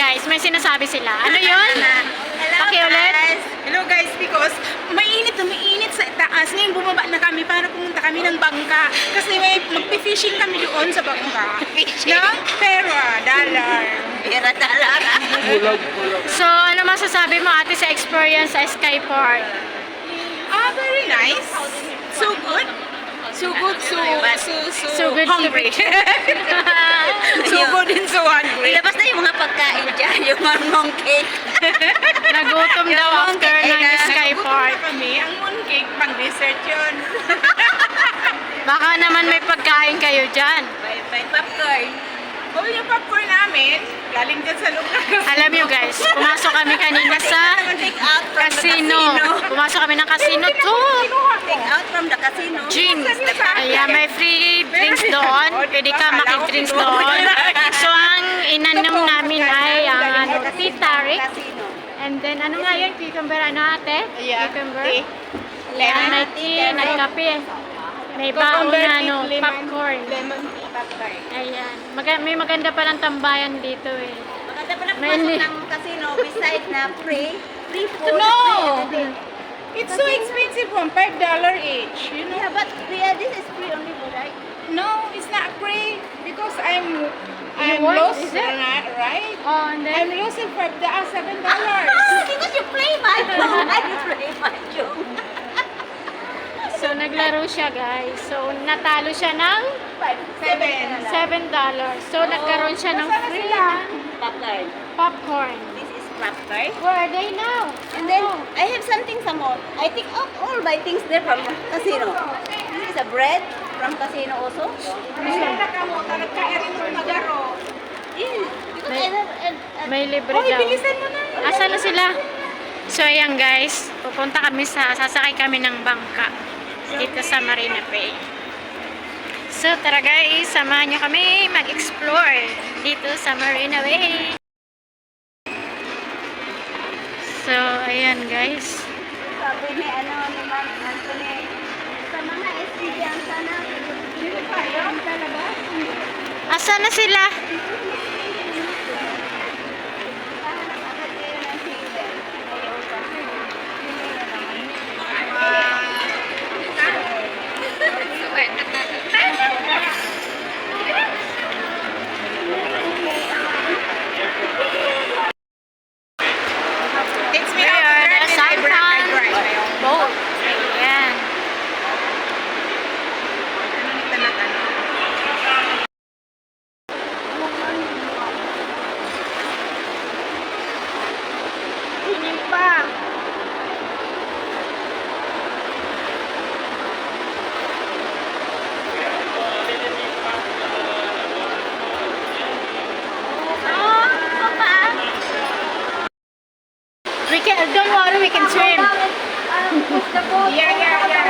guys. May sinasabi sila. Ano yun? Hello Pakiulit. guys. Hello guys, because mainit na mainit sa taas. Ngayon bumaba na kami para pumunta kami ng bangka. Kasi may magpi-fishing kami doon sa bangka. Ng pera, dollar. Pera talara. So, ano masasabi mo ate sa experience sa Skyport? Ah, very nice. So good. So good, so, so, so, So good hungry. so good and so hungry. Ilabas na yung mga pagkain dyan, yung marmong cake. Nagutom daw after ng Skyport. na kami. Ang mooncake, pang dessert yun. Baka naman may pagkain kayo dyan. May, may popcorn. O yung popcorn namin, galing dyan sa lugar. Alam nyo guys, pumasok kami kanina sa Take out from casino. the casino. Pumasok kami ng casino to. Take out from the casino. Jeans. Ayan, may free drinks doon. Pwede ka makidrinks doon. So, ang inanom namin ay ang ano, tea tarik. And then, ano nga yun? Cucumber, ano ate? Cucumber? may tea, nagkape. May baon na ano, lemon, popcorn. Lemon tea popcorn. Ayan. Maga- may maganda palang tambayan dito eh. Maganda pala May pumasok ng casino beside na free. Free food. No! free everything. It's so expensive from $5 each. You know? Yeah, but yeah, this is free only right? No, it's not free because I'm I'm what? lost, Is it? right? Oh, and I'm then, losing five dollars, seven Ah, dollars. because you play mahjong. I play mahjong. so naglaro siya guys. So, natalo siya ng Seven. $7. So, nagkaroon siya ng Nasaan na free sila? Popcorn. popcorn. This is popcorn. Where are they now? And then I have something some more. I take out all my things there from casino. This is a bread from casino also. Yeah, because I have and, and May libre Hoy, daw. bilisan mo na. Asa na sila? So, ayan guys. Pupunta kami sa, sasakay kami ng bangka. Dito sa Marina Bay. So, tara guys. Samahan nyo kami mag-explore dito sa Marina Bay. So, ayan guys. sabi ni ano ni Ma'am Anthony sa mga estudyante sana Dito tayo, talaga. Asa na sila? We can, don't worry, we can swim. Yeah, yeah, yeah.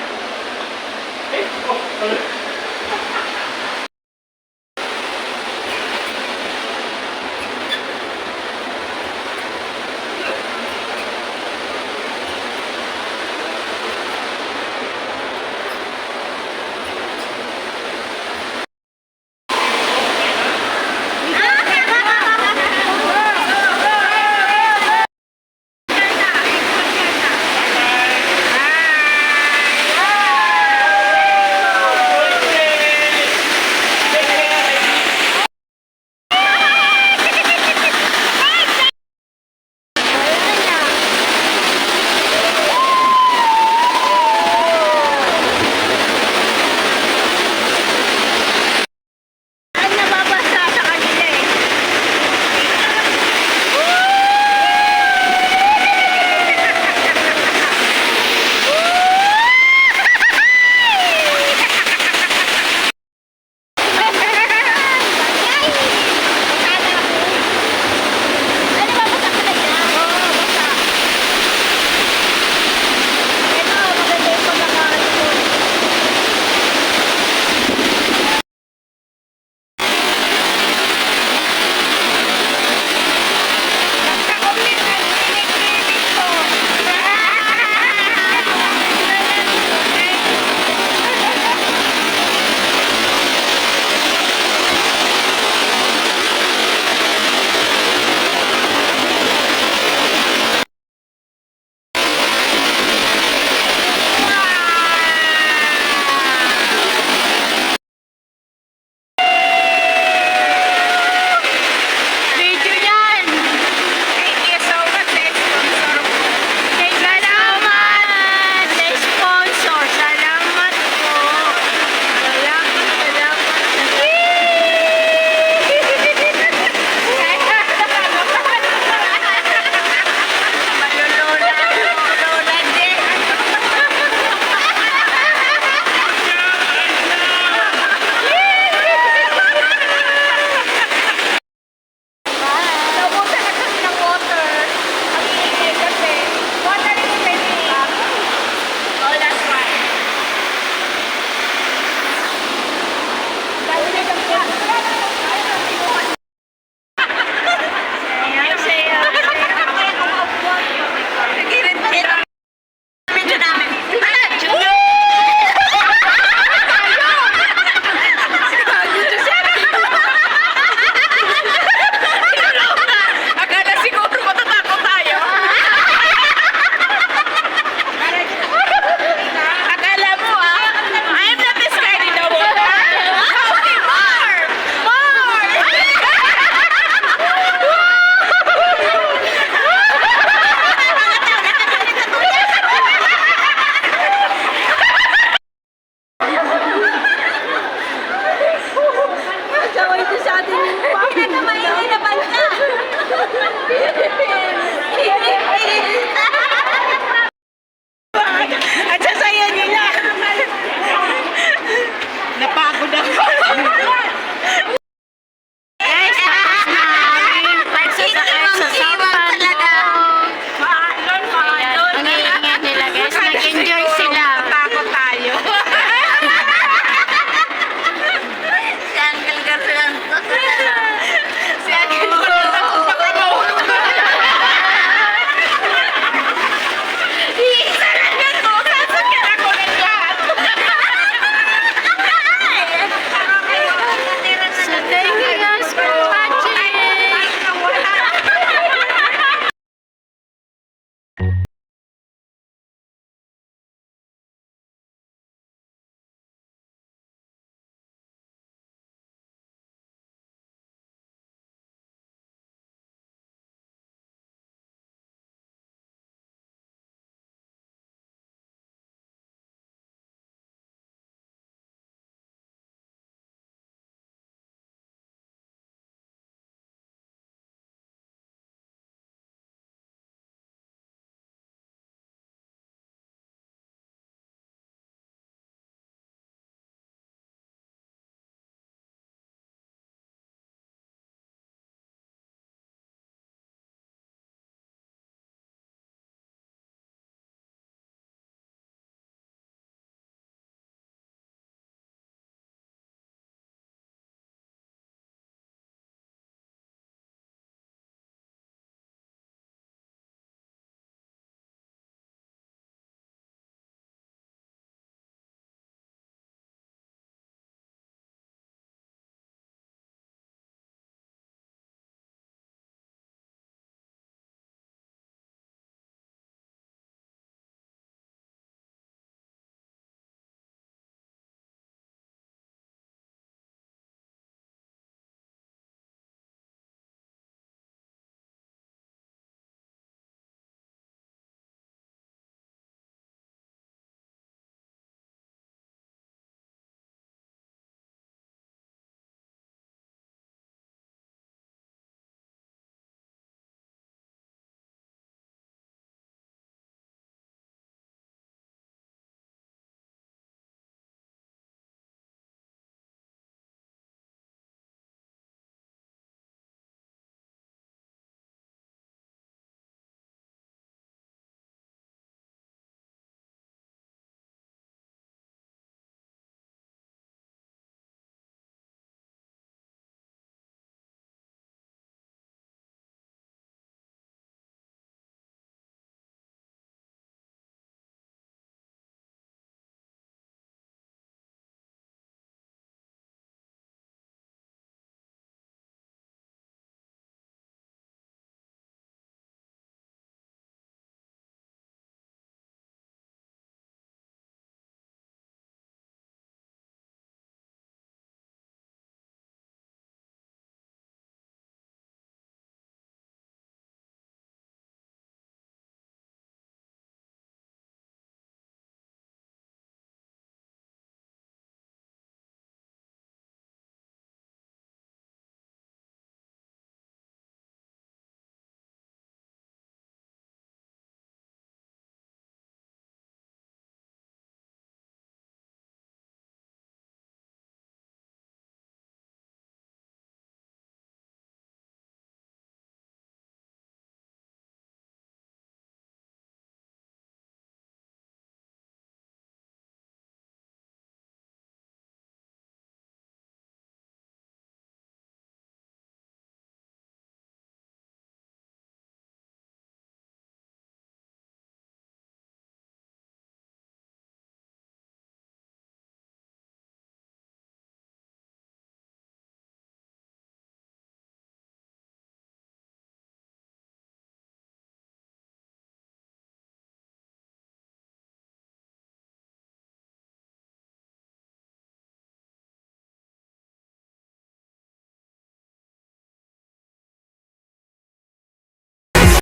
Oh,